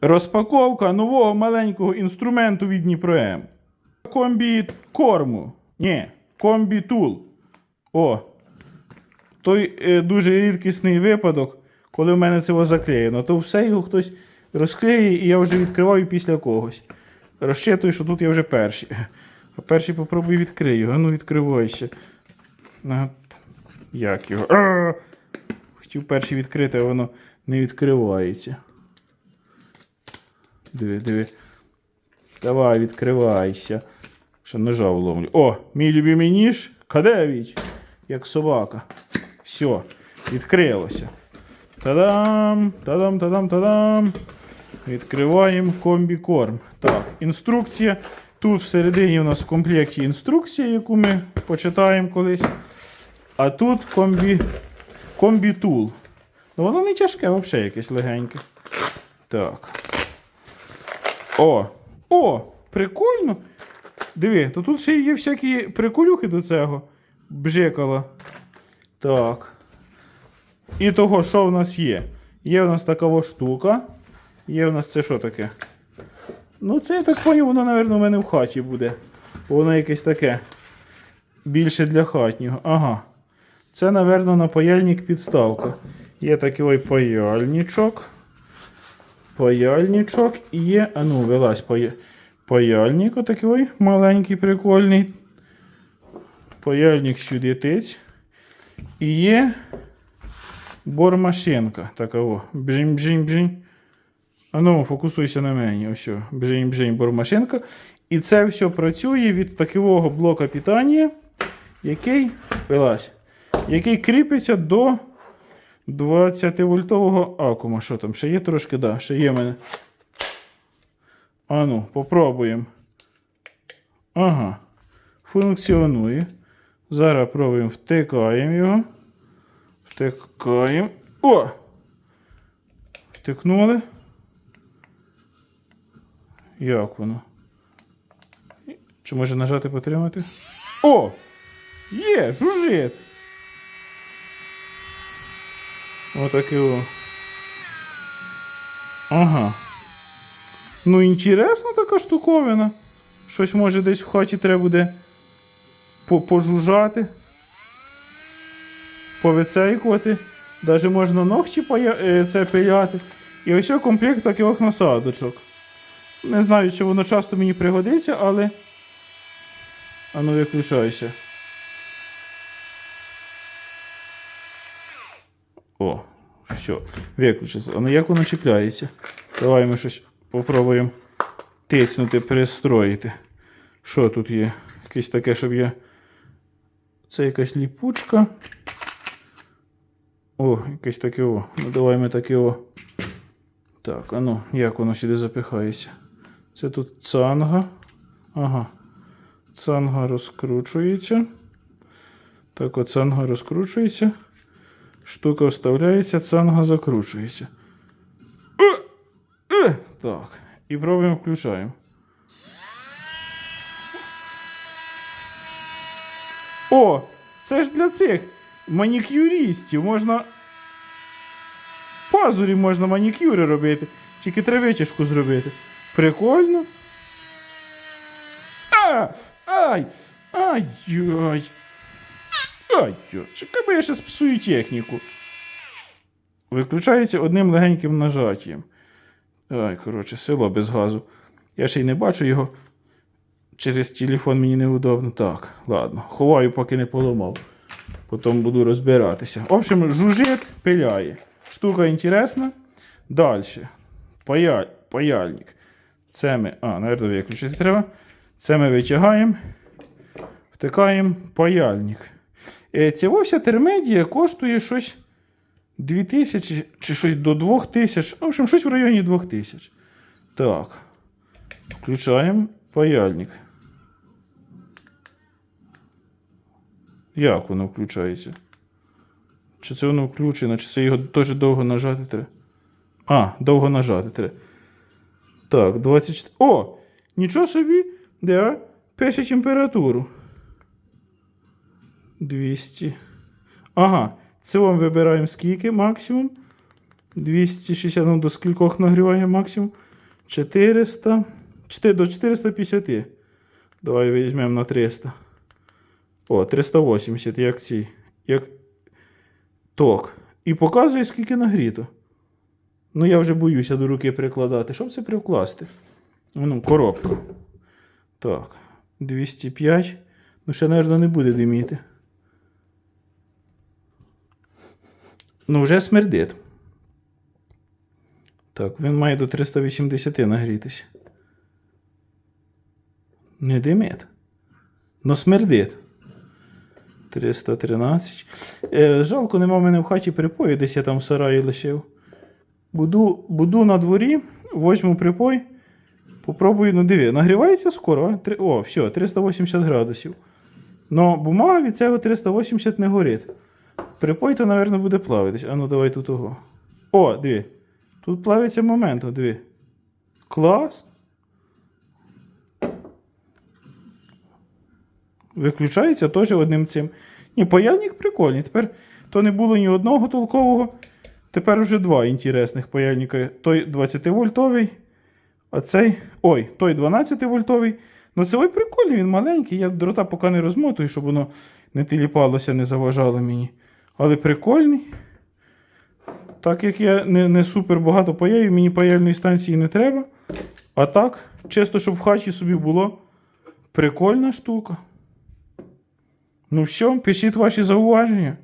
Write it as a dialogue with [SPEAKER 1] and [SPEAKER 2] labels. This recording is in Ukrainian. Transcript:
[SPEAKER 1] Розпаковка нового маленького інструменту від Дніпром. Комбі корму. Ні, комбі тул. О. Той е, дуже рідкісний випадок, коли в мене це заклеєно, то все його хтось розклеїть, і я вже відкриваю після когось. Розчитую, що тут я вже перший. А перший попробую відкрию. А ну відкривайся. А, як його? А! Хотів перший відкрити, а воно не відкривається. Диви, диви. Давай, відкривайся. Що ножа вломлю. О, мій любимий ніж. Кадевич. Як собака. Все, відкрилося. Та-дам! Та-дам, та-дам, та-дам. Відкриваємо комбікорм. Так, інструкція. Тут всередині у нас в комплекті інструкція, яку ми почитаємо колись. А тут комбі, комбітул. Ну, воно не тяжке, взагалі якесь легеньке. Так. О! О! Прикольно! Диви, то тут ще є всякі приколюхи до цього. Бжикала. Так. І того, що в нас є? Є в нас така штука. Є в нас це що таке? Ну, це я так поняв, воно, мабуть, у мене в хаті буде. Воно якесь таке. Більше для хатнього. Ага. Це, мабуть, на паяльник підставка. Є такий ой паяльничок. Паяльничок є. А ну, вилазь пая... паяльник отакий маленький, прикольний. Паяльник сюди тиць. І є бормашинка. Така о. Бжінь, бжінь, бжінь. А ну, фокусуйся на мені. Ось. о. Бжінь, бжінь, бормашинка. І це все працює від такого блока питання, який, вилазь, який кріпиться до 20-вольтового акума. Що там? Ще є трошки? Да, ще є в мене. А ну, попробуємо. Ага. Функціонує. Зараз пробуємо втикаємо його. Втикаємо. О! Втикнули. Як воно? Чи може нажати потримати? О! Є! Жужжить! Отаке о. Ага. Ну, інтересна така штуковина. Щось може десь в хаті треба буде по- пожужжати, повицейкувати. Даже можна ногті е, це пиляти. І ось комплект таких насадочок. Не знаю, чи воно часто мені пригодиться, але. А ну виключайся. О, все, виключиться. А ну як воно чіпляється? Давай ми щось попробуємо тиснути, перестроїти. Що тут є? Якесь таке, щоб я. Це якась ліпучка. О, якесь таке о. Ну давай ми таке о. Так, а ну, як воно сюди запихається? Це тут цанга. Ага. Цанга розкручується. Так, от цанга розкручується. Штука вставляється, цанга закручується. Е! Е! Так. І пробуємо включаємо. О! Це ж для цих манікюристів. Можна. Пазурі можна манікюри робити. Тільки треба витяжку зробити. Прикольно. А! Ай! Ай-яй! Ай-яй! Чекай, бо я ще спсую техніку. Виключається одним легеньким нажаттям. Ай, коротше, село без газу. Я ще й не бачу його. Через телефон мені неудобно. Так, ладно. Ховаю, поки не поламав. Потім буду розбиратися. В общем, жужжить, пиляє. Штука інтересна. Далі. Паяль, паяльник. Це ми. А, наверное, виключити треба. Це ми витягаємо. Втикаємо паяльник. Е, Ця вся термедія коштує щось 2000 чи щось до 2000. В общем, щось в районі 2000. Так. Включаємо паяльник. Як воно включається? Чи це воно включено, чи це його теж довго нажати треба? А, довго нажати треба. Так, 24. О! Нічого собі, да, пише температуру. 200. Ага, вам вибираємо скільки максимум. 260, ну до скількох нагріває максимум. 400. 4 до 450. Давай візьмемо на 300. О, 380, як ці. Як ток. І показує, скільки нагріто. Ну, я вже боюся до руки прикладати. Щоб це привкласти? Ну, коробка. Так. 205. Ну, ще, мабуть, не буде диміти. Ну, вже смердить. Так, він має до 380 нагрітися. Не димить. Но смердить. 313. Е, жалко, нема в мене в хаті припою, десь я там в сараї лишив. Буду, буду на дворі, возьму припой. Попробую, ну диви, нагрівається скоро. Три- О, все, 380 градусів. Но бумага від цього 380 не горить. Припой, то, мабуть, буде плавитись. А ну давай тут ого. О, диви. Тут плавиться момент, о, диви. Клас. Виключається теж одним цим. Ні, паяльник прикольний. Тепер то не було ні одного толкового. Тепер вже два інтересних паяльника. Той 20 вольтовий, а цей. Ой, той 12 вольтовий. Ну це ой прикольний, він маленький. Я дрота поки не розмотую, щоб воно не тіліпалося, не заважало мені. Але прикольний. Так як я не, не супер багато паяю, мені паяльної станції не треба. А так, чисто, щоб в хаті собі було. Прикольна штука. Ну все, пишіть ваші зауваження.